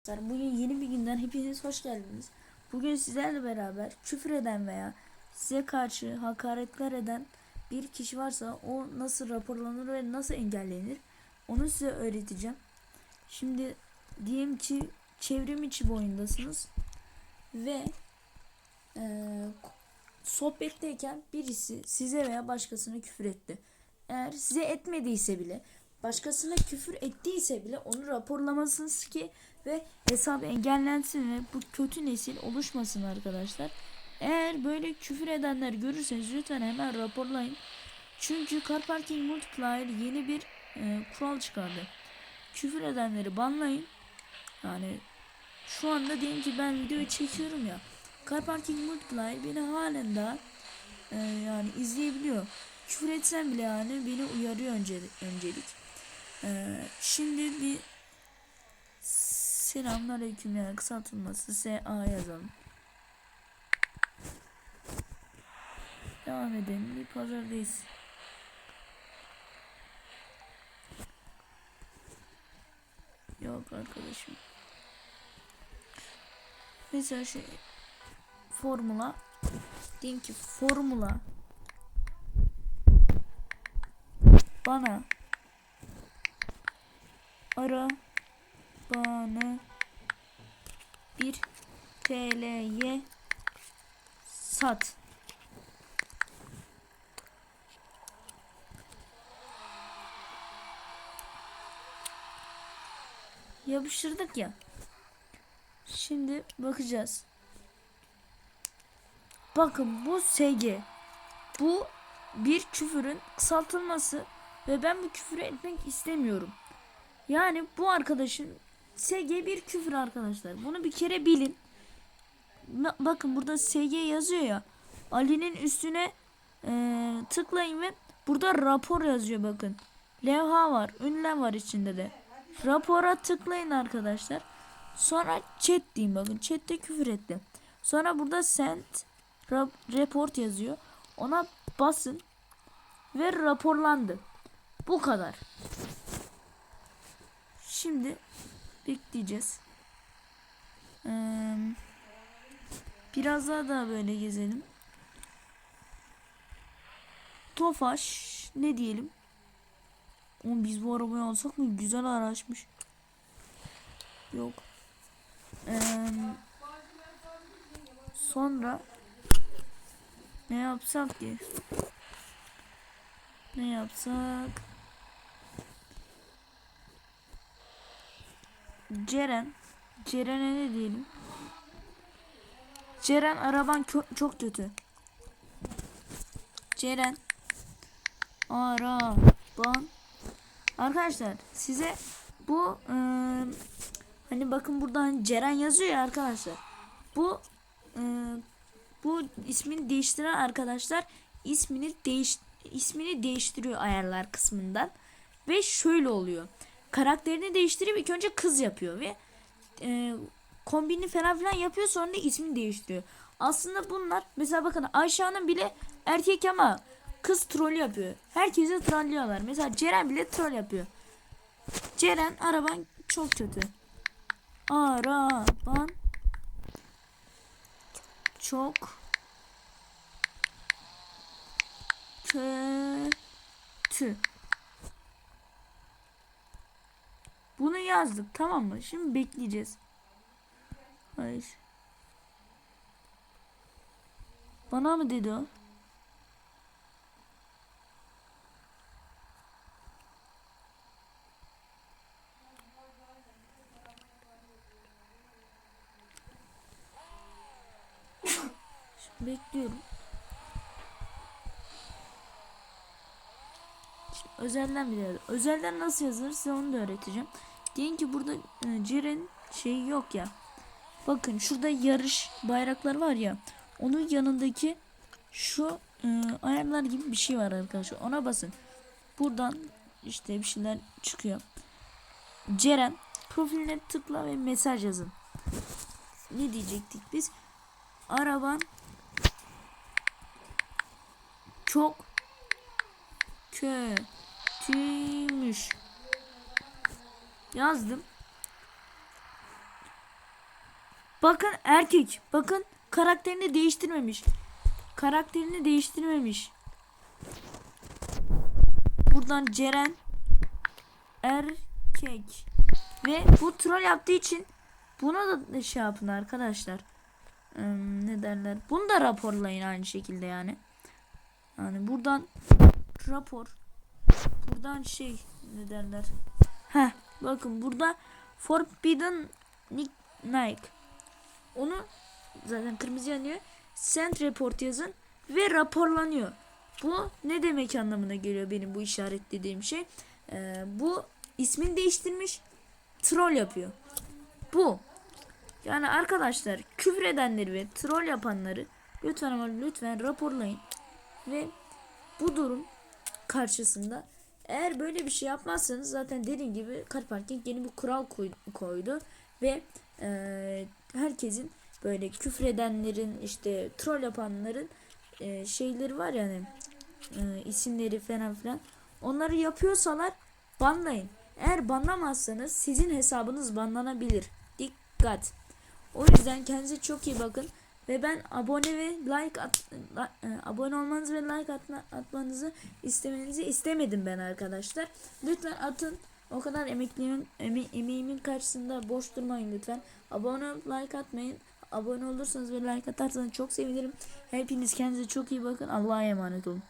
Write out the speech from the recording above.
Arkadaşlar bugün yeni bir günden hepiniz hoş geldiniz. Bugün sizlerle beraber küfür eden veya size karşı hakaretler eden bir kişi varsa o nasıl raporlanır ve nasıl engellenir onu size öğreteceğim. Şimdi diyelim ki çevrim içi bir oyundasınız ve eee, sohbetteyken birisi size veya başkasına küfür etti. Eğer size etmediyse bile başkasına küfür ettiyse bile onu raporlamalısınız ki ve hesap engellensin ve bu kötü nesil oluşmasın arkadaşlar. Eğer böyle küfür edenler görürseniz lütfen hemen raporlayın. Çünkü Car Parking Multiplier yeni bir e, kural çıkardı. Küfür edenleri banlayın. Yani şu anda diyelim ki ben videoyu çekiyorum ya. Car Parking Multiplier beni halen daha e, yani izleyebiliyor. Küfür etsem bile yani beni uyarıyor önce, öncelik. E, şimdi bir Selamünaleyküm ya kısaltılması SA yazalım. Devam edelim. Bir pazardayız. Yok arkadaşım. Mesela şey formula diyeyim ki formula bana ara bana bir TL'ye sat. Yapıştırdık ya. Şimdi bakacağız. Bakın bu SG. Bu bir küfürün kısaltılması ve ben bu küfürü etmek istemiyorum. Yani bu arkadaşın SG bir küfür arkadaşlar. Bunu bir kere bilin. Ba- Bakın burada SG yazıyor ya. Ali'nin üstüne eee, tıklayın ve burada rapor yazıyor bakın. Levha var. Ünlem var içinde de. Rapora tıklayın arkadaşlar. Sonra chat diyeyim bakın. Chat'te küfür etti. Sonra burada send report yazıyor. Ona basın ve raporlandı. Bu kadar. Şimdi bekleyeceğiz. Ee, biraz daha da böyle gezelim. Tofaş ne diyelim? Oğlum biz bu arabayı alsak mı? Güzel araçmış. Yok. Ee, sonra ne yapsak ki? Ne yapsak? Ceren. Ceren'e ne diyelim? Ceren araban çok kötü. Ceren. Araban. Arkadaşlar size bu ıı, hani bakın burada hani Ceren yazıyor ya arkadaşlar. Bu ıı, bu ismini değiştiren arkadaşlar ismini değiş ismini değiştiriyor ayarlar kısmından ve şöyle oluyor karakterini değiştirip ilk önce kız yapıyor ve e, kombini falan filan yapıyor sonra da ismini değiştiriyor. Aslında bunlar mesela bakın Ayşe Hanım bile erkek ama kız troll yapıyor. Herkese trollüyorlar. Mesela Ceren bile troll yapıyor. Ceren araban çok kötü. Araban çok kötü. Bunu yazdık tamam mı? Şimdi bekleyeceğiz. Hayır. Bana mı dedi o? Bekliyorum. Şimdi özelden bir Özelden nasıl yazılır size onu da öğreteceğim. Diyelim ki burada e, Ceren şeyi yok ya. Bakın şurada yarış bayraklar var ya. Onun yanındaki şu e, ayarlar gibi bir şey var arkadaşlar. Ona basın. Buradan işte bir şeyler çıkıyor. Ceren profiline tıkla ve mesaj yazın. Ne diyecektik biz? Araban çok kötüymüş. Yazdım. Bakın erkek. Bakın karakterini değiştirmemiş. Karakterini değiştirmemiş. Buradan Ceren erkek. Ve bu troll yaptığı için buna da şey yapın arkadaşlar. Hmm, ne derler? Bunu da raporlayın aynı şekilde yani. Yani buradan rapor. Buradan şey ne derler? Heh bakın burada Forbidden Nike. Onu zaten kırmızı yanıyor. Send report yazın ve raporlanıyor. Bu ne demek anlamına geliyor benim bu işaretlediğim şey? Ee, bu ismini değiştirmiş troll yapıyor. Bu. Yani arkadaşlar küfür edenleri ve troll yapanları lütfen ama lütfen raporlayın. Ve bu durum karşısında eğer böyle bir şey yapmazsanız zaten dediğim gibi Car Parking yeni bir kural koy- koydu ve eee, herkesin böyle küfür edenlerin işte troll yapanların eee, şeyleri var yani eee, isimleri falan filan onları yapıyorsalar banlayın. Eğer banlamazsanız sizin hesabınız banlanabilir. Dikkat. O yüzden kendinize çok iyi bakın. Ve ben abone ve like at, e, abone olmanızı ve like atma, atmanızı istemenizi istemedim ben arkadaşlar. Lütfen atın. O kadar emekliğimin eme, emeğimin karşısında boş durmayın lütfen. Abone olup like atmayın. Abone olursanız ve like atarsanız çok sevinirim. Hepiniz kendinize çok iyi bakın. Allah'a emanet olun.